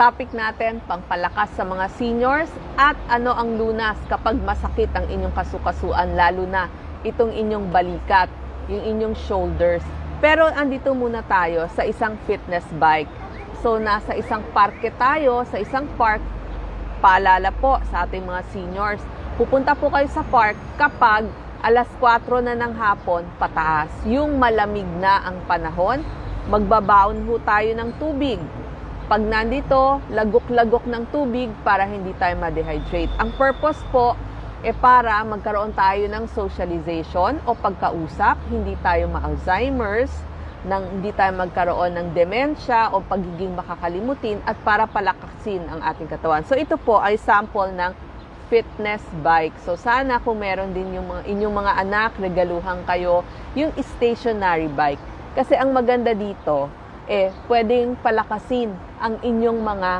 topic natin, pangpalakas sa mga seniors at ano ang lunas kapag masakit ang inyong kasukasuan, lalo na itong inyong balikat, yung inyong shoulders. Pero andito muna tayo sa isang fitness bike. So nasa isang parke tayo, sa isang park, paalala po sa ating mga seniors, pupunta po kayo sa park kapag alas 4 na ng hapon pataas. Yung malamig na ang panahon, magbabaon ho tayo ng tubig. Pag nandito, lagok-lagok ng tubig para hindi tayo ma-dehydrate. Ang purpose po e para magkaroon tayo ng socialization o pagkausap, hindi tayo ma-Alzheimer's, nang hindi tayo magkaroon ng demensya o pagiging makakalimutin at para palakasin ang ating katawan. So ito po ay sample ng fitness bike. So sana kung meron din yung mga, inyong mga anak, regaluhan kayo yung stationary bike. Kasi ang maganda dito, eh, pwedeng palakasin ang inyong mga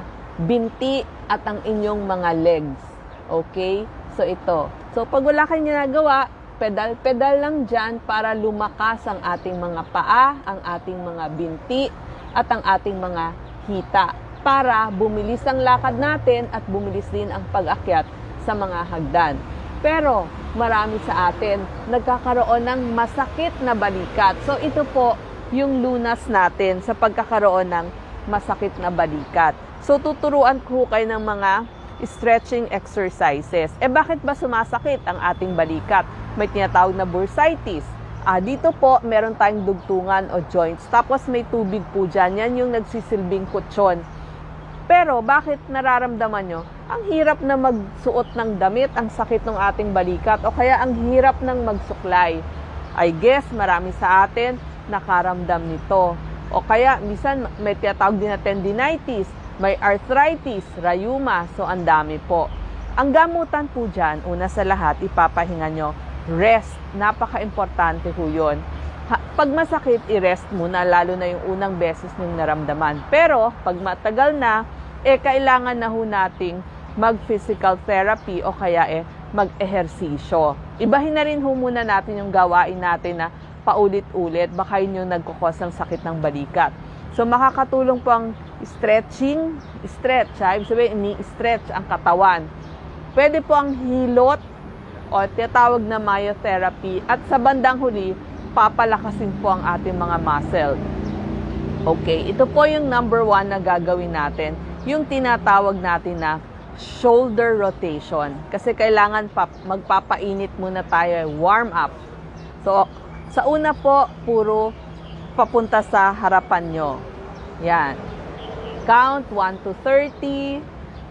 binti at ang inyong mga legs. Okay? So ito. So pag wala kayong ginagawa, pedal-pedal lang dyan para lumakas ang ating mga paa, ang ating mga binti, at ang ating mga hita. Para bumilis ang lakad natin at bumilis din ang pag-akyat sa mga hagdan. Pero marami sa atin nagkakaroon ng masakit na balikat. So ito po yung lunas natin sa pagkakaroon ng masakit na balikat. So tuturuan ko kayo ng mga stretching exercises. Eh bakit ba sumasakit ang ating balikat? May tinatawag na bursitis. Ah, dito po, meron tayong dugtungan o joints. Tapos may tubig po dyan. Yan yung nagsisilbing kutsyon. Pero bakit nararamdaman nyo? Ang hirap na magsuot ng damit, ang sakit ng ating balikat, o kaya ang hirap ng magsuklay. I guess marami sa atin nakaramdam nito. O kaya minsan may tinatawag din na tendinitis, may arthritis, rayuma, so ang dami po. Ang gamutan po dyan, una sa lahat, ipapahinga nyo, rest. Napaka-importante po yun. Ha- pag masakit, i-rest muna, lalo na yung unang beses nyong naramdaman. Pero, pag matagal na, eh, kailangan na ho nating mag-physical therapy o kaya eh, mag-ehersisyo. Ibahin na rin ho muna natin yung gawain natin na paulit-ulit, baka yun yung nagkukos ng sakit ng balikat. So, makakatulong po ang stretching, stretch, ha? Ibig sabihin, ini-stretch ang katawan. Pwede po ang hilot o tinatawag na myotherapy at sa bandang huli, papalakasin po ang ating mga muscle. Okay, ito po yung number one na gagawin natin, yung tinatawag natin na shoulder rotation. Kasi kailangan pa, magpapainit muna tayo, warm up. So, sa una po, puro papunta sa harapan nyo. Yan. Count 1 to 30,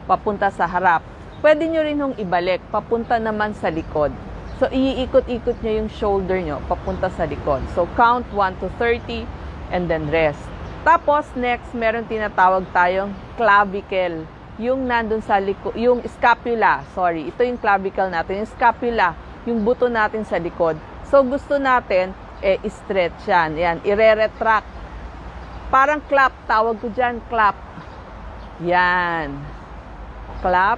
papunta sa harap. Pwede nyo rin hong ibalik, papunta naman sa likod. So, iikot-ikot nyo yung shoulder nyo, papunta sa likod. So, count 1 to 30, and then rest. Tapos, next, meron tinatawag tayong clavicle. Yung nandun sa likod, yung scapula, sorry, ito yung clavicle natin. Yung scapula, yung buto natin sa likod. So, gusto natin, eh, stretch yan. Yan, ire-retract. Parang clap, tawag ko dyan, clap. Yan. Clap.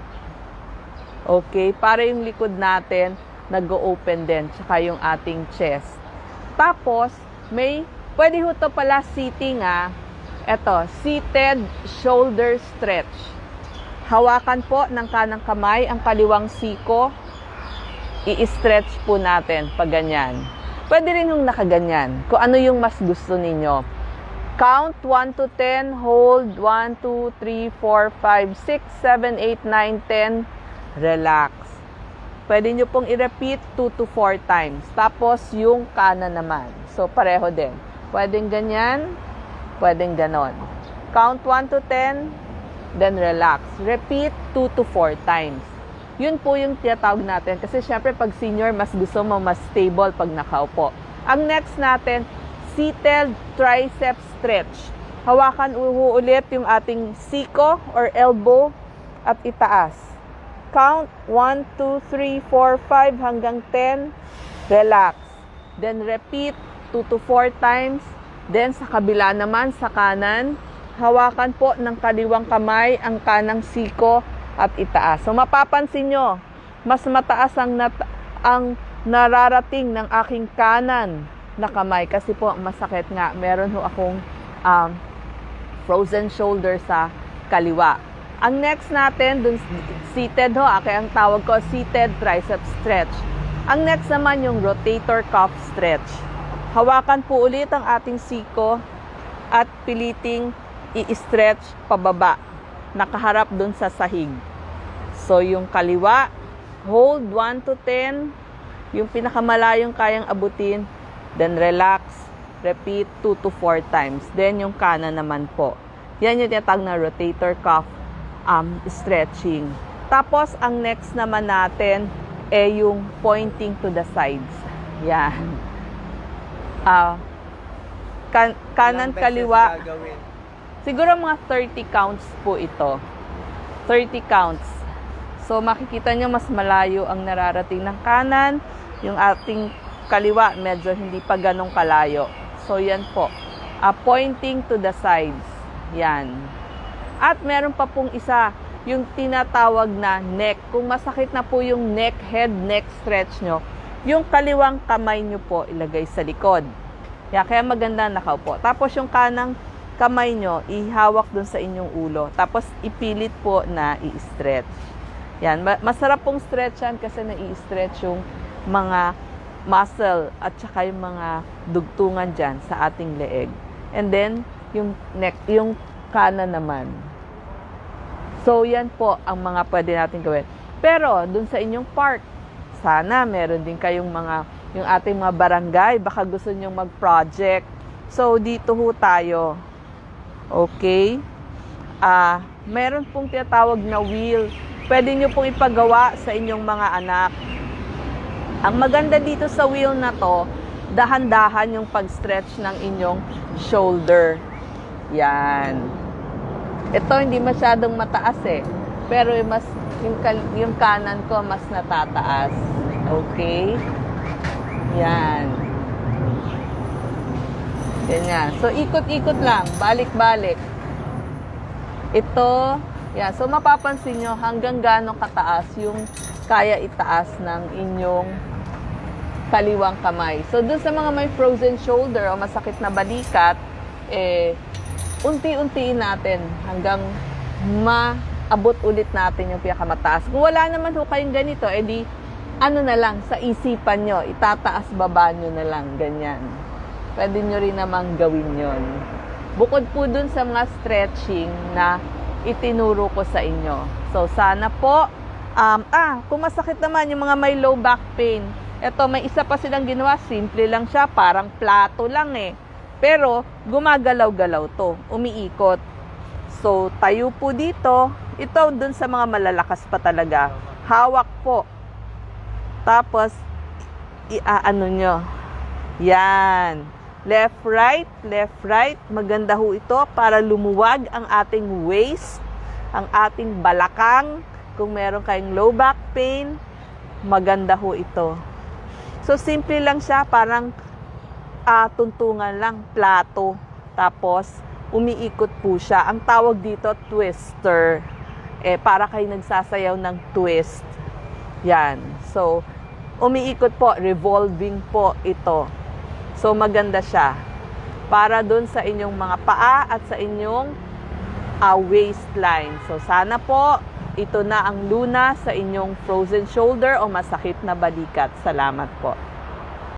Okay, para yung likod natin, nag-open din, tsaka yung ating chest. Tapos, may, pwede ho to pala sitting ah. Ito, seated shoulder stretch. Hawakan po ng kanang kamay ang kaliwang siko. I-stretch po natin pag ganyan. Pwede rin yung nakaganyan, kung ano yung mas gusto ninyo. Count 1 to 10, hold 1, 2, 3, 4, 5, 6, 7, 8, 9, 10. Relax. Pwede nyo pong i-repeat 2 to 4 times. Tapos yung kanan naman. So pareho din. Pwedeng ganyan, pwedeng ganon. Count 1 to 10, then relax. Repeat 2 to 4 times. Yun po yung tinatawag natin. Kasi syempre pag senior, mas gusto mo mas stable pag nakaupo. Ang next natin, seated tricep stretch. Hawakan ulit yung ating siko or elbow at itaas. Count 1, 2, 3, 4, 5 hanggang 10. Relax. Then repeat 2 to 4 times. Then sa kabila naman, sa kanan, hawakan po ng kaliwang kamay ang kanang siko at itaas. So mapapansin nyo, mas mataas ang, nat- ang nararating ng aking kanan na kamay kasi po masakit nga. Meron ho akong um, frozen shoulder sa kaliwa. Ang next natin, dun seated ho, okay, ang tawag ko seated tricep stretch. Ang next naman yung rotator cuff stretch. Hawakan po ulit ang ating siko at piliting i-stretch pababa. Nakaharap dun sa sahig. So, yung kaliwa, hold 1 to 10. Yung pinakamalayong kayang abutin. Then, relax. Repeat 2 to 4 times. Then, yung kanan naman po. Yan yung tinatawag na rotator cuff um, stretching. Tapos, ang next naman natin, eh yung pointing to the sides. Yan. Ah, kan- kanan, kaliwa. gagawin? Siguro mga 30 counts po ito. 30 counts. So makikita nyo mas malayo ang nararating ng kanan. Yung ating kaliwa medyo hindi pa ganong kalayo. So yan po. Ah, pointing to the sides. Yan. At meron pa pong isa, yung tinatawag na neck. Kung masakit na po yung neck, head, neck stretch nyo, yung kaliwang kamay nyo po ilagay sa likod. Yeah, kaya maganda nakaupo. Tapos yung kanang kamay nyo, ihawak dun sa inyong ulo. Tapos ipilit po na i-stretch. Yan, ma- masarap pong stretch yan kasi na-i-stretch yung mga muscle at saka yung mga dugtungan dyan sa ating leeg. And then, yung neck, yung kanan naman. So, yan po ang mga pwede natin gawin. Pero, dun sa inyong park, sana meron din kayong mga, yung ating mga barangay, baka gusto nyong mag-project. So, dito ho tayo. Okay? Ah, meron pong tinatawag na wheel. Pwede nyo pong ipagawa sa inyong mga anak. Ang maganda dito sa wheel na to, dahan-dahan yung pag-stretch ng inyong shoulder. Yan. Ito hindi masyadong mataas eh. Pero yung mas yung, yung kanan ko mas natataas. Okay? Yan. Ganyan. So ikot-ikot lang, balik-balik. Ito, yan. So mapapansin nyo hanggang gaano kataas yung kaya itaas ng inyong kaliwang kamay. So dun sa mga may frozen shoulder o masakit na balikat, eh, unti-untiin natin hanggang maabot ulit natin yung pinakamataas. Kung wala naman ho kayong ganito, edi ano na lang, sa isipan nyo, itataas baba nyo na lang, ganyan. Pwede nyo rin namang gawin yon. Bukod po dun sa mga stretching na itinuro ko sa inyo. So, sana po, um, ah, kung masakit naman yung mga may low back pain, eto, may isa pa silang ginawa, simple lang siya, parang plato lang eh. Pero, gumagalaw-galaw to, umiikot. So, tayo po dito, ito dun sa mga malalakas pa talaga, hawak po. Tapos, iaano nyo. Yan. Left, right, left, right. Maganda ho ito para lumuwag ang ating waist, ang ating balakang. Kung meron kayong low back pain, maganda ho ito. So, simple lang siya, parang ah, tuntungan lang, plato. Tapos, umiikot po siya. Ang tawag dito, twister. Eh, para kayo nagsasayaw ng twist. Yan. So, umiikot po, revolving po ito. So, maganda siya. Para dun sa inyong mga paa at sa inyong ah, waistline. So, sana po, ito na ang luna sa inyong frozen shoulder o masakit na balikat. Salamat po.